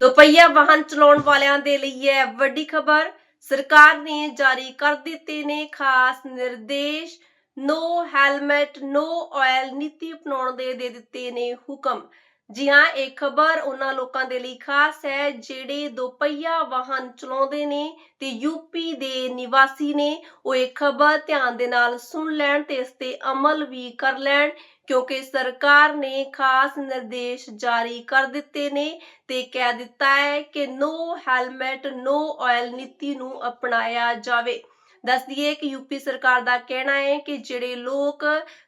ਦੁਪਹੀਆ ਵਾਹਨ ਚਲਾਉਣ ਵਾਲਿਆਂ ਦੇ ਲਈ ਹੈ। ਵੱਡੀ ਖਬਰ, ਸਰਕਾਰ ਨੇ ਜਾਰੀ ਕਰ ਦਿੱਤੇ ਨੇ ਖਾਸ ਨਿਰਦੇਸ਼। ਨੋ ਹੈਲਮਟ ਨੋ ਆਇਲ ਨੀਤੀ ਅਪਣਾਉਣ ਦੇ ਦੇ ਦਿੱਤੇ ਨੇ ਹੁਕਮ। ਜੀ ਹਾਂ, ਇਹ ਖਬਰ ਉਹਨਾਂ ਲੋਕਾਂ ਦੇ ਲਈ ਖਾਸ ਹੈ ਜਿਹੜੇ ਦੁਪਹੀਆ ਵਾਹਨ ਚਲਾਉਂਦੇ ਨੇ ਤੇ ਯੂਪੀ ਦੇ ਨਿਵਾਸੀ ਨੇ। ਉਹ ਇਹ ਖਬਰ ਧਿਆਨ ਦੇ ਨਾਲ ਸੁਣ ਲੈਣ ਤੇ ਇਸ ਤੇ ਅਮਲ ਵੀ ਕਰ ਲੈਣ। ਕਿਉਂਕਿ ਸਰਕਾਰ ਨੇ ਖਾਸ ਨਿਰਦੇਸ਼ ਜਾਰੀ ਕਰ ਦਿੱਤੇ ਨੇ ਤੇ ਕਹਿ ਦਿੱਤਾ ਹੈ ਕਿ ਨੋ ਹੈਲਮਟ ਨੋ ਆਇਲ ਨੀਤੀ ਨੂੰ ਅਪਣਾਇਆ ਜਾਵੇ। ਦੱਸ ਦਈਏ ਕਿ ਯੂਪੀ ਸਰਕਾਰ ਦਾ ਕਹਿਣਾ ਹੈ ਕਿ ਜਿਹੜੇ ਲੋਕ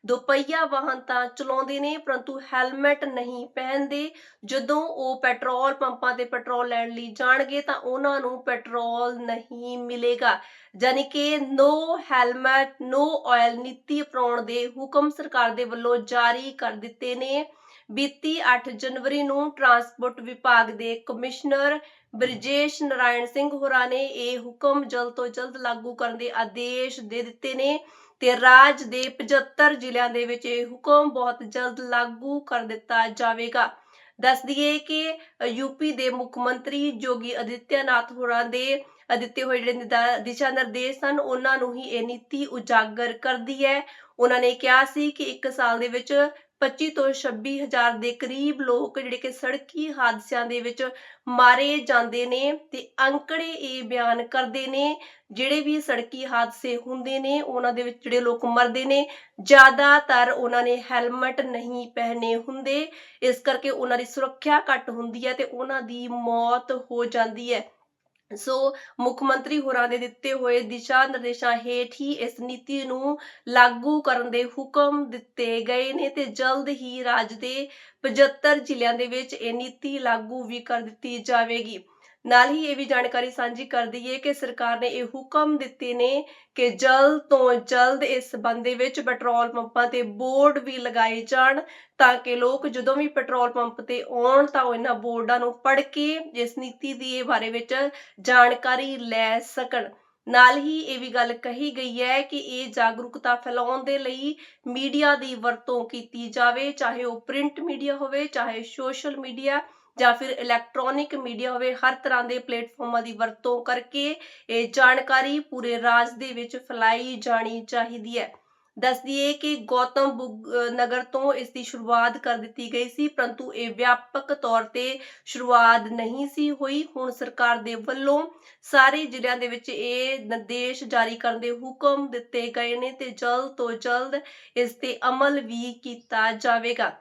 ਦੁਪਹੀਆ ਵਾਹਨ ਤਾਂ ਚਲਾਉਂਦੇ ਨੇ, ਪਰੰਤੂ ਹੈਲਮਟ ਨਹੀਂ ਪਹਿਨਦੇ, ਜਦੋਂ ਉਹ ਪੈਟਰੋਲ ਪੰਪਾਂ ਤੇ ਪੈਟਰੋਲ ਲੈਣ ਲਈ ਜਾਣਗੇ ਤਾਂ ਉਹਨਾਂ ਨੂੰ ਪੈਟਰੋਲ ਨਹੀਂ ਮਿਲੇਗਾ। ਯਾਨੀ ਕਿ ਨੋ ਹੈਲਮਟ ਨੋ ਆਇਲ ਨੀਤੀ ਅਪਣਾਉਣ ਦੇ ਹੁਕਮ ਸਰਕਾਰ ਦੇ ਵੱਲੋਂ ਜਾਰੀ ਕਰ ਦਿੱਤੇ ਨੇ। ਬੀਤੀ 8 ਜਨਵਰੀ ਨੂੰ ਟਰਾਂਸਪੋਰਟ ਵਿਭਾਗ ਦੇ ਕਮਿਸ਼ਨਰ ਬ੍ਰਿਜੇਸ਼ ਨਾਰਾਇਣ ਸਿੰਘ ਹੋਰਾਂ ਨੇ ਇਹ ਹੁਕਮ ਜਲਦ ਤੋਂ ਜਲਦ ਲਾਗੂ ਕਰਨ ਦੇ ਆਦੇਸ਼ ਦੇ ਦਿੱਤੇ ਨੇ ਤੇ ਰਾਜ ਦੇ 75 ਜ਼ਿਲ੍ਹਿਆਂ ਦੇ ਵਿੱਚ ਇਹ ਹੁਕਮ ਬਹੁਤ ਜਲਦ ਲਾਗੂ ਕਰ ਦਿੱਤਾ ਜਾਵੇਗਾ। ਦੱਸ ਦਈਏ ਕਿ ਯੂਪੀ ਦੇ ਮੁੱਖ ਮੰਤਰੀ ਜੋਗੀ ਅਦਿੱਤਿਆਨਾਥ ਹੋਰਾਂ ਦੇ ਦਿੱਤੇ ਹੋਏ ਜਿਹੜੇ ਦਿਸ਼ਾ ਨਿਰਦੇਸ਼ ਸਨ, ਉਹਨਾਂ ਨੂੰ ਹੀ ਇਹ ਨੀਤੀ ਉਜਾਗਰ ਕਰਦੀ ਹੈ। ਉਹਨਾਂ ਨੇ ਕਿਹਾ ਸੀ ਕਿ ਇੱਕ ਸਾਲ ਦੇ ਵਿੱਚ 25 ਤੋਂ 26 ਹਜ਼ਾਰ ਦੇ ਕਰੀਬ ਲੋਕ ਜਿਹੜੇ ਕਿ ਸੜਕੀ ਹਾਦਸਿਆਂ ਦੇ ਵਿੱਚ ਮਾਰੇ ਜਾਂਦੇ ਨੇ ਤੇ ਅੰਕੜੇ ਇਹ ਬਿਆਨ ਕਰਦੇ ਨੇ, ਜਿਹੜੇ ਵੀ ਸੜਕੀ ਹਾਦਸੇ ਹੁੰਦੇ ਨੇ, ਉਹਨਾਂ ਦੇ ਵਿੱਚ ਜਿਹੜੇ ਲੋਕ ਮਰਦੇ ਨੇ, ਜ਼ਿਆਦਾਤਰ ਉਹਨਾਂ ਨੇ ਹੈਲਮਟ ਨਹੀਂ ਪਹਿਨੇ ਹੁੰਦੇ, ਇਸ ਕਰਕੇ ਉਹਨਾਂ ਦੀ ਸੁਰੱਖਿਆ ਘੱਟ ਹੁੰਦੀ ਹੈ ਤੇ ਉਹਨਾਂ ਦੀ ਮੌਤ ਹੋ ਜਾਂਦੀ ਹੈ। ਸੋ ਮੁੱਖ ਮੰਤਰੀ ਹੋਰਾਂ ਦੇ ਦਿੱਤੇ ਹੋਏ ਦਿਸ਼ਾ ਨਿਰਦੇਸ਼ਾਂ ਹੇਠ ਹੀ ਇਸ ਨੀਤੀ ਨੂੰ ਲਾਗੂ ਕਰਨ ਦੇ ਹੁਕਮ ਦਿੱਤੇ ਗਏ ਨੇ ਤੇ ਜਲਦ ਹੀ ਰਾਜ ਦੇ 75 ਜ਼ਿਲ੍ਹਿਆਂ ਦੇ ਵਿੱਚ ਇਹ ਨੀਤੀ ਲਾਗੂ ਵੀ ਕਰ ਦਿੱਤੀ ਜਾਵੇਗੀ। ਨਾਲ ਹੀ ਇਹ ਵੀ ਜਾਣਕਾਰੀ ਸਾਂਝੀ ਕਰ ਦਈਏ ਕਿ ਸਰਕਾਰ ਨੇ ਇਹ ਹੁਕਮ ਦਿੱਤੇ ਨੇ ਕਿ ਜਲਦ ਤੋਂ ਜਲਦ ਇਸ ਸੰਬੰਧ ਦੇ ਵਿੱਚ ਪੈਟਰੋਲ ਪੰਪਾਂ ਤੇ ਬੋਰਡ ਵੀ ਲਗਾਏ ਜਾਣ ਤਾਂ ਕਿ ਲੋਕ ਜਦੋਂ ਵੀ ਪੈਟਰੋਲ ਪੰਪ ਤੇ ਆਉਣ ਤਾਂ ਉਹ ਬੋਰਡਾਂ ਨੂੰ ਪੜ੍ਹ ਕੇ ਇਸ ਨੀਤੀ ਦੀ ਬਾਰੇ ਵਿੱਚ ਜਾਣਕਾਰੀ ਲੈ ਸਕਣ। ਨਾਲ ਹੀ ਇਹ ਵੀ ਗੱਲ ਕਹੀ ਗਈ ਹੈ ਕਿ ਇਹ ਜਾਗਰੂਕਤਾ ਫੈਲਾਉਣ ਦੇ ਲਈ ਮੀਡੀਆ ਦੀ ਵਰਤੋਂ ਕੀਤੀ ਜਾਵੇ, ਚਾਹੇ ਉਹ ਪ੍ਰਿੰਟ ਮੀਡੀਆ ਹੋਵੇ, ਚਾਹੇ ਸੋਸ਼ਲ ਮੀਡੀਆ ਜਾਂ ਫਿਰ ਇਲੈਕਟ੍ਰੋਨਿਕ ਮੀਡੀਆ ਹੋਵੇ, ਹਰ ਤਰ੍ਹਾਂ ਦੇ ਪਲੇਟਫਾਰਮਾਂ ਦੀ ਵਰਤੋਂ ਕਰਕੇ ਇਹ ਜਾਣਕਾਰੀ ਪੂਰੇ ਰਾਜ ਦੇ ਵਿੱਚ ਫੈਲਾਈ ਜਾਣੀ ਚਾਹੀਦੀ ਹੈ। ਦੱਸ ਦਈਏ ਕਿ ਗੌਤਮ ਬੁੱਧ ਨਗਰ ਤੋਂ ਇਸ ਦੀ ਸ਼ੁਰੂਆਤ ਕਰ ਦਿੱਤੀ ਗਈ ਸੀ, ਪਰੰਤੂ ਇਹ ਵਿਆਪਕ ਤੌਰ ਤੇ ਸ਼ੁਰੂਆਤ ਨਹੀਂ ਸੀ ਹੋਈ। ਹੁਣ ਸਰਕਾਰ ਦੇ ਵੱਲੋਂ ਸਾਰੇ ਜ਼ਿਲ੍ਹਿਆਂ ਦੇ ਵਿੱਚ ਇਹ ਨਿਰਦੇਸ਼ ਜਾਰੀ ਕਰਨ ਦੇ ਹੁਕਮ ਦਿੱਤੇ ਗਏ ਨੇ ਤੇ ਜਲਦ ਤੋਂ ਜਲਦ ਇਸ ਤੇ ਅਮਲ ਵੀ ਕੀਤਾ ਜਾਵੇਗਾ।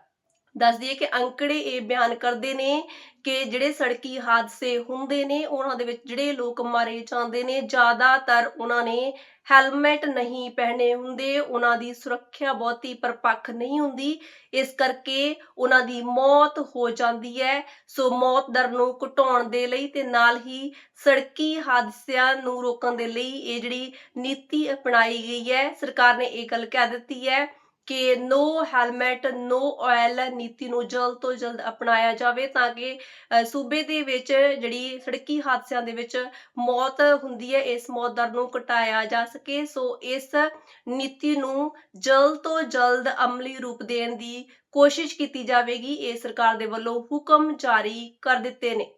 ਦੱਸ ਦਈਏ ਕਿ ਅੰਕੜੇ ਇਹ ਬਿਆਨ ਕਰਦੇ ਨੇ ਕਿ ਜਿਹੜੇ ਸੜਕੀ ਹਾਦਸੇ ਹੁੰਦੇ ਨੇ, ਉਹਨਾਂ ਦੇ ਵਿੱਚ ਜਿਹੜੇ ਲੋਕ ਮਾਰੇ ਜਾਂਦੇ ਨੇ, ਜ਼ਿਆਦਾਤਰ ਉਹਨਾਂ ਨੇ ਹੈਲਮਟ ਨਹੀਂ ਪਹਿਨੇ ਹੁੰਦੇ, ਉਹਨਾਂ ਦੀ ਸੁਰੱਖਿਆ ਬਹੁਤੀ ਪਰਪੱਖ ਨਹੀਂ ਹੁੰਦੀ, ਇਸ ਕਰਕੇ ਉਹਨਾਂ ਦੀ ਮੌਤ ਹੋ ਜਾਂਦੀ ਹੈ। ਸੋ ਮੌਤ ਦਰ ਨੂੰ ਘਟਾਉਣ ਦੇ ਲਈ ਤੇ ਨਾਲ ਹੀ ਸੜਕੀ ਹਾਦਸਿਆਂ ਨੂੰ ਰੋਕਣ ਦੇ ਲਈ ਇਹ ਜਿਹੜੀ ਨੀਤੀ ਅਪਣਾਈ ਗਈ ਹੈ, ਸਰਕਾਰ ਨੇ ਇਹ ਗੱਲ ਕਹਿ ਦਿੱਤੀ ਹੈ। ਕਿ ਨੋ ਹੈਲਮਟ ਨੋ ਆਇਲ ਨੀਤੀ ਨੂੰ ਜਲਦ ਤੋਂ ਜਲਦ ਅਪਣਾਇਆ ਜਾਵੇ ਤਾਂ ਕਿ ਸੂਬੇ ਦੇ ਵਿੱਚ ਜਿਹੜੀ ਸੜਕੀ ਹਾਦਸਿਆਂ ਦੇ ਵਿੱਚ ਮੌਤ ਹੁੰਦੀ ਹੈ, ਇਸ ਮੌਤ ਦਰ ਨੂੰ ਘਟਾਇਆ ਜਾ ਸਕੇ। ਸੋ ਇਸ ਨੀਤੀ ਨੂੰ ਜਲਦ ਤੋਂ ਜਲਦ ਅਮਲੀ ਰੂਪ ਦੇਣ ਦੀ ਕੋਸ਼ਿਸ਼ ਕੀਤੀ ਜਾਵੇਗੀ। ਇਹ ਸਰਕਾਰ ਦੇ ਵੱਲੋਂ ਹੁਕਮ ਜਾਰੀ ਕਰ ਦਿੱਤੇ ਨੇ।